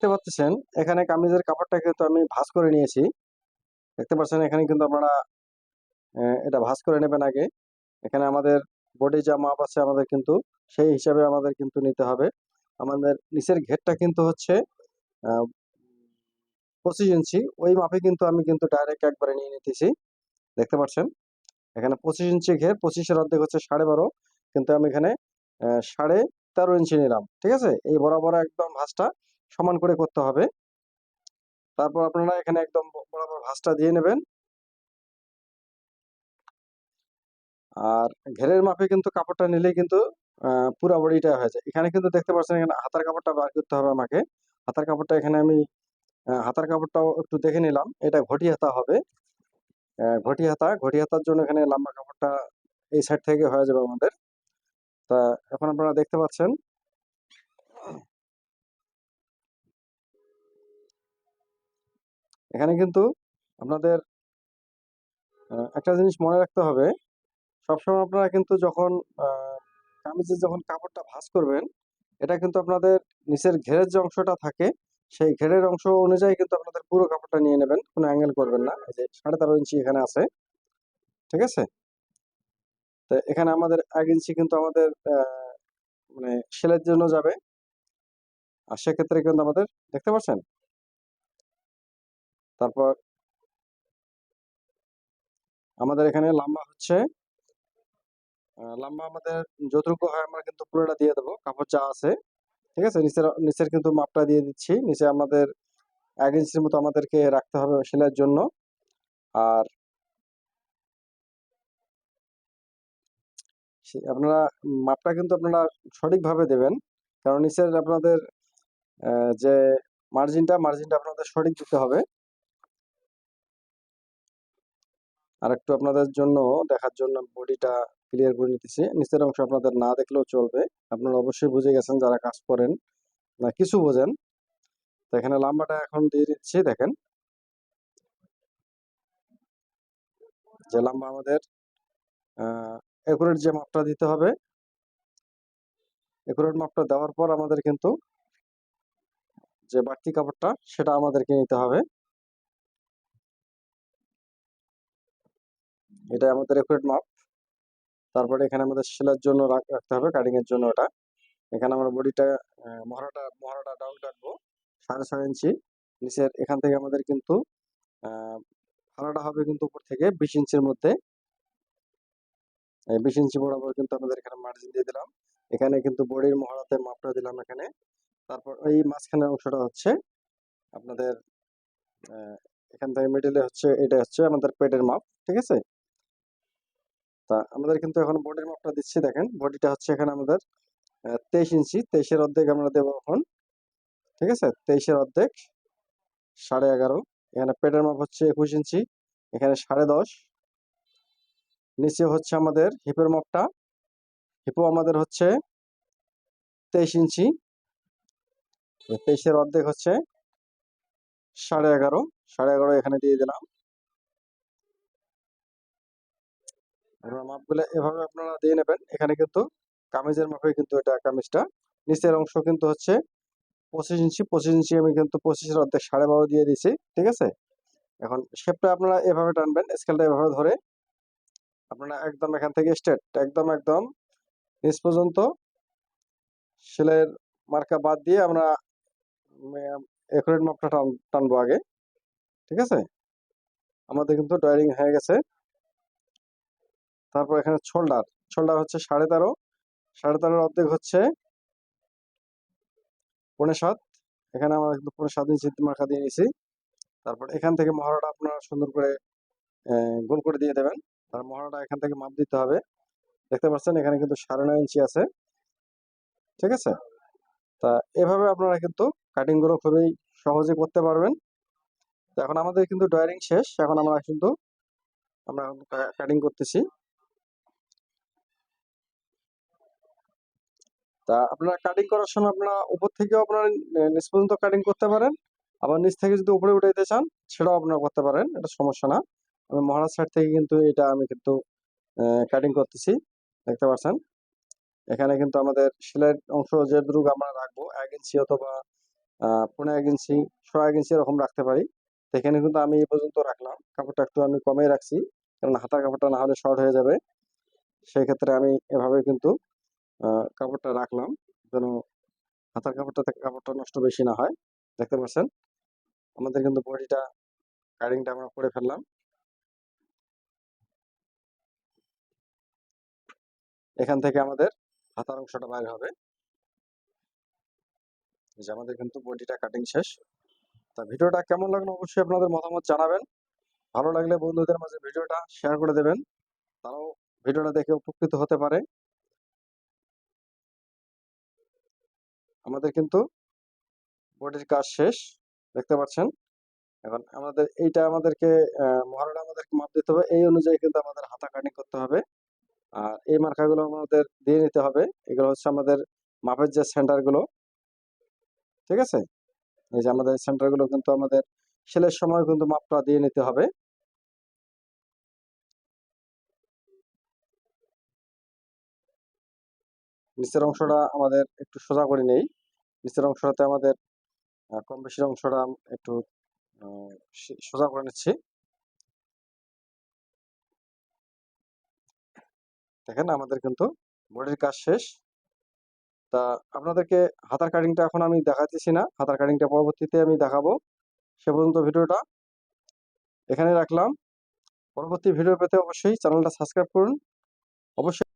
দেখতে পাচ্ছেন, এখানে কামিজের কাপড়টা কিন্তু আমি ভাঁজ করে নিয়েছি। দেখতে পাচ্ছেন, এখানে কিন্তু আপনারা এটা ভাঁজ করে নেবেন আগে। এখানে আমাদের বডি যা মাপ আছে আমাদের কিন্তু, সেই হিসাবে আমাদের কিন্তু নিতে হবে। আমাদের নিচের ঘেরটা কিন্তু হচ্ছে পঁচিশ ইঞ্চি। ওই মাপে কিন্তু আমি কিন্তু ডাইরেক্ট একবারে নিয়ে নিতেছি। দেখতে পাচ্ছেন? এখানে পঁচিশ ইঞ্চি ঘের, পঁচিশের অর্ধেক হচ্ছে সাড়ে বারো। কিন্তু আমি এখানে সাড়ে তেরো ইঞ্চি নিলাম। ঠিক আছে? এই বরাবর একদম ভাঁজটা সমান করে করতে হবে। তারপর আপনারা এখানে একদম বরাবর ভাঁজটা দিয়ে নেবেন। আর ঘেরের মাপে কিন্তু কাপড়টা নিলেই কিন্তু পুরা বডিটা হয়ে যায়। এখানে কিন্তু দেখতে পাচ্ছেন এখানে হাতার কাপড়টা বার করতে হবে আমাকে। হাতার কাপড়টা এখানে আমি হাতার কাপড়টাও একটু দেখে নিলাম। এটা ঘটি হাতা হবে। ঘটি হাতা। ঘটি হাতার জন্য এখানে লম্বা কাপড়টা এই সাইড থেকে হয়ে যাবে আমাদের। তা এখন আপনারা দেখতে পাচ্ছেন এখানে কিন্তু আপনাদের একটা জিনিস মনে রাখতে হবে। সবসময় আপনারা কিন্তু যখন আহ, কামিজের যখন কাপড়টা ভাঁজ করবেন এটা কিন্তু আপনাদের নিচের ঘেরের যে অংশটা থাকে সেই ঘেরের অংশ অনুযায়ী কিন্তু আপনাদের পুরো কাপড়টা নিয়ে নেবেন কোনো অ্যাঙ্গেল করবেন না। এই যে সাড়ে তেরো ইঞ্চি এখানে আছে ঠিক আছে? তো এখানে আমাদের এক ইঞ্চি কিন্তু আমাদের মানে সেলের জন্য যাবে। আর সেক্ষেত্রে কিন্তু আমাদের দেখতে পাচ্ছেন? তারপর আমাদের এখানে লম্বা হচ্ছে লম্বা আমাদের যতটুকু হয় আমরা কিন্তু পুরোটা দিয়ে দেবো। কাপড় চা আছে, ঠিক আছে? নিচের নিচের কিন্তু মাপটা দিয়ে দিচ্ছি। নিচে আমাদের এক ইঞ্চির মতো আমাদেরকে রাখতে হবে সেলাইয়ের জন্য। আর আপনারা মাপটা কিন্তু আপনারা সঠিকভাবে দেবেন। কারণ নিচের আপনাদের যে মার্জিনটা মার্জিনটা আপনাদের সঠিক দিতে হবে। আর একটু আপনাদের জন্য, দেখার জন্য বডিটা ক্লিয়ার করে নিতেছি। নিচের অংশ আপনাদের না দেখলেও চলবে। আপনারা অবশ্যই বুঝে গেছেন যারা কাজ করেন না কিছু বোঝেন। তো এখানে লাম্বাটা এখন দিয়ে দিচ্ছি, দেখেন। যে লাম্বা আমাদের একুরেট যে মাপটা দিতে হবে একুরেট মাপটা দেওয়ার পর আমাদের কিন্তু যে বাড়তি কাপড়টা, সেটা আমাদেরকে নিতে হবে। এটা আমাদের একুরেট মাপ তারপরে এখানে আমাদের সেলাইয়ের জন্য রাখতে হবে কাটিং এর জন্য ওটা। এখানে আমরা বডিটা মহড়াটা মহড়াটা ডাউন রাখব সাড়ে ছয় ইঞ্চি নিচের এখান থেকে আমাদের কিন্তু ফাড়াটা হবে কিন্তু উপর থেকে বিশ ইঞ্চির মধ্যে। বিশ ইঞ্চি বরাবর কিন্তু আমাদের এখানে মার্জিন দিয়ে দিলাম। এখানে কিন্তু বডির মহড়াতে মাপটা দিলাম এখানে। তারপর ওই মাঝখানের অংশটা হচ্ছে আপনাদের এখান থেকে মিডিলে হচ্ছে, এটা হচ্ছে আমাদের পেটের মাপ, ঠিক আছে? তা আমাদের কিন্তু এখন বডির মাপটা দিচ্ছি, দেখেন। বডিটা হচ্ছে এখানে আমাদের তেইশ ইঞ্চি। তেইশের অর্ধেক আমরা দেবো এখন, ঠিক আছে? তেইশের অর্ধেক, সাড়ে এগারো। এখানে পেটের মাপ হচ্ছে একুশ ইঞ্চি, এখানে সাড়ে দশ। নিচে হচ্ছে আমাদের হিপের মাপটা হিপও আমাদের হচ্ছে তেইশ ইঞ্চি। তেইশের অর্ধেক হচ্ছে সাড়ে এগারো। সাড়ে এগারো এখানে দিয়ে দিলাম। আপনারা মাপগুলো এভাবে আপনারা দিয়ে নেবেন। এখানে কিন্তু কামিজের মাপে কিন্তু এটা কামিজটা। নিচের অংশ কিন্তু হচ্ছে পঁচিশ ইঞ্চি পঁচিশ ইঞ্চি আমি কিন্তু পঁচিশের অর্ধেক সাড়ে বারো দিয়ে দিয়েছি ঠিক আছে? এখন শেপটা আপনারা এভাবে টানবেন স্কেলটা এভাবে ধরে আপনারা একদম এখান থেকে স্ট্রেট একদম একদম নিচ পর্যন্ত সেলাইয়ের মার্কা বাদ দিয়ে আমরা একুরেট মাপটা টান, টানবো আগে, ঠিক আছে? আমাদের কিন্তু ড্রয়িং হয়ে গেছে। তারপর এখানে শোল্ডার শোল্ডার হচ্ছে সাড়ে তেরো, সাড়ে তেরোর অর্ধেক হচ্ছে পৌনে সাত। এখানে আমরা কিন্তু পৌনে সাত ইঞ্চি মার্কা দিয়ে নিয়েছি। তারপর এখান থেকে মহড়াটা আপনারা সুন্দর করে গোল করে দিয়ে দেবেন। তার মহড়াটা এখান থেকে মাপ দিতে হবে। দেখতে পাচ্ছেন এখানে কিন্তু সাড়ে নয় ইঞ্চি আছে। ঠিক আছে? তা এভাবে আপনারা কিন্তু কাটিংগুলো খুবই সহজে করতে পারবেন। এখন আমাদের কিন্তু ড্রয়িং শেষ। এখন আমরা কিন্তু, আমরা কাটিং করতেছি। তা আপনারা কাটিং করার সময় আপনারা উপর থেকেও আপনারা নিচ পর্যন্ত কাটিং করতে পারেন। আবার নিচ থেকে যদি উপরে উঠাইতে চান, সেটাও আপনারা করতে পারেন, এটা সমস্যা না। আমি মহারাজ সাইড থেকে কিন্তু এটা আমি কিন্তু কাটিং করতেছি, দেখতে পাচ্ছেন? এখানে কিন্তু আমাদের সেলাইয়ের অংশ যেটুকু আমরা রাখব, এক ইঞ্চি অথবা পনেরো এক ইঞ্চি ছয় এক ইঞ্চি এরকম রাখতে পারি। এখানে কিন্তু আমি এই পর্যন্ত রাখলাম। কাপড়টা একটু আমি কমেই রাখছি, কারণ হাতার কাপড়টা না হলে শর্ট হয়ে যাবে। সেই ক্ষেত্রে আমি এভাবে কিন্তু কাপড়টা রাখলাম, যেন হাতার কাপড়টা থেকে কাপড়টা নষ্ট বেশি না হয়। দেখতে পাচ্ছেন? আমাদের কিন্তু বডিটা কাটিংটা আমরা করে ফেললাম। এখান থেকে আমাদের হাতার অংশটা বাইরে হবে। যে আমাদের কিন্তু বডিটা কাটিং শেষ। তা ভিডিওটা কেমন লাগল অবশ্যই আপনাদের মতামত জানাবেন। ভালো লাগলে বন্ধুদের মাঝে ভিডিওটা শেয়ার করে দেবেন। তারাও ভিডিওটা দেখে উপকৃত হতে পারে। আমাদের কিন্তু বডির কাজ শেষ, দেখতে পাচ্ছেন? এখন আমাদের এইটা আমাদেরকে মহড়াটা আমাদেরকে মাপ দিতে হবে। এই অনুযায়ী কিন্তু আমাদের হাতা কাটিং করতে হবে। আর এই মার্কাগুলো আমাদের দিয়ে নিতে হবে। এগুলো হচ্ছে আমাদের মাপের যে সেন্টারগুলো, ঠিক আছে? এই যে আমাদের সেন্টারগুলো কিন্তু আমাদের সেলের সময় কিন্তু মাপটা দিয়ে নিতে হবে। নিচের অংশটা আমাদের একটু সোজা করে নেই। নিচের অংশটাতে আমাদের কম বেশির অংশটা একটু সোজা করে নিচ্ছি। দেখেন আমাদের কিন্তু বডির কাজ শেষ। তা আপনাদেরকে হাতার কাটিংটা এখন আমি দেখাতেছি না। হাতার কাটিংটা পরবর্তীতে আমি দেখাবো। সে পর্যন্ত ভিডিওটা এখানে রাখলাম। পরবর্তী ভিডিও পেতে অবশ্যই চ্যানেলটা সাবস্ক্রাইব করুন। অবশ্যই